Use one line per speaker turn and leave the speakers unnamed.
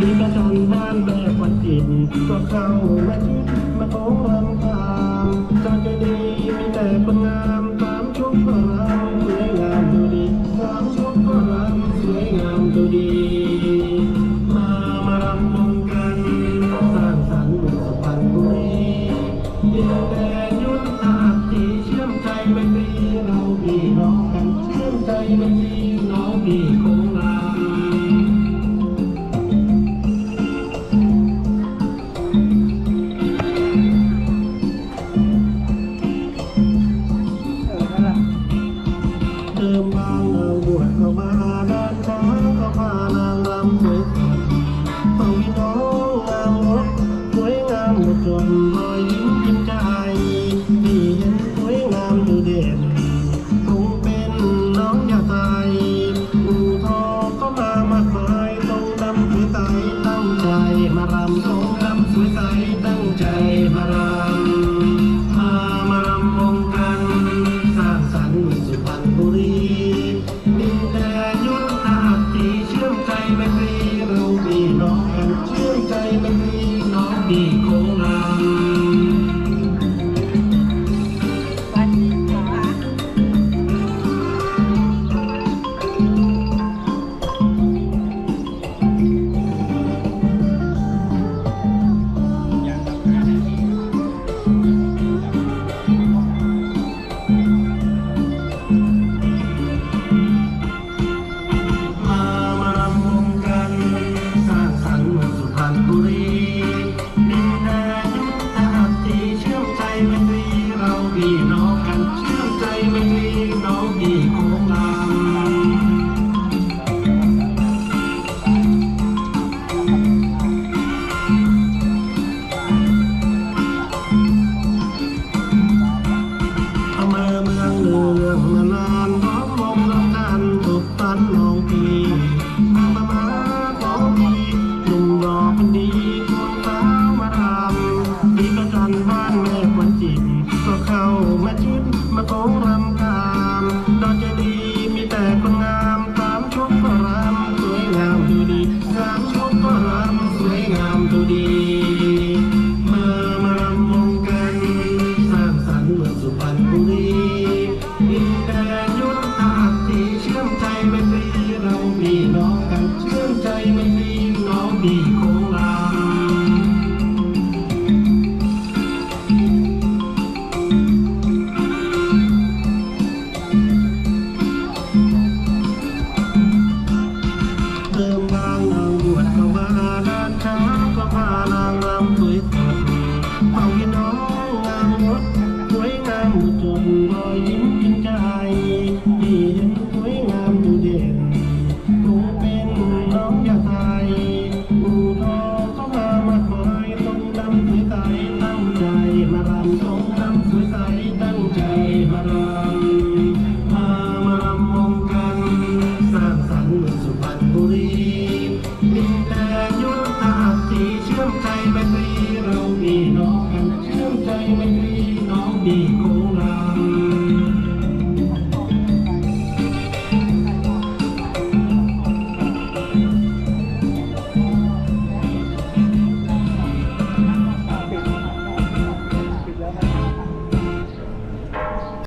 ที่ประจนบ้านแบบวันจิตก็เข้ามาที่ Bye. time and leave. time and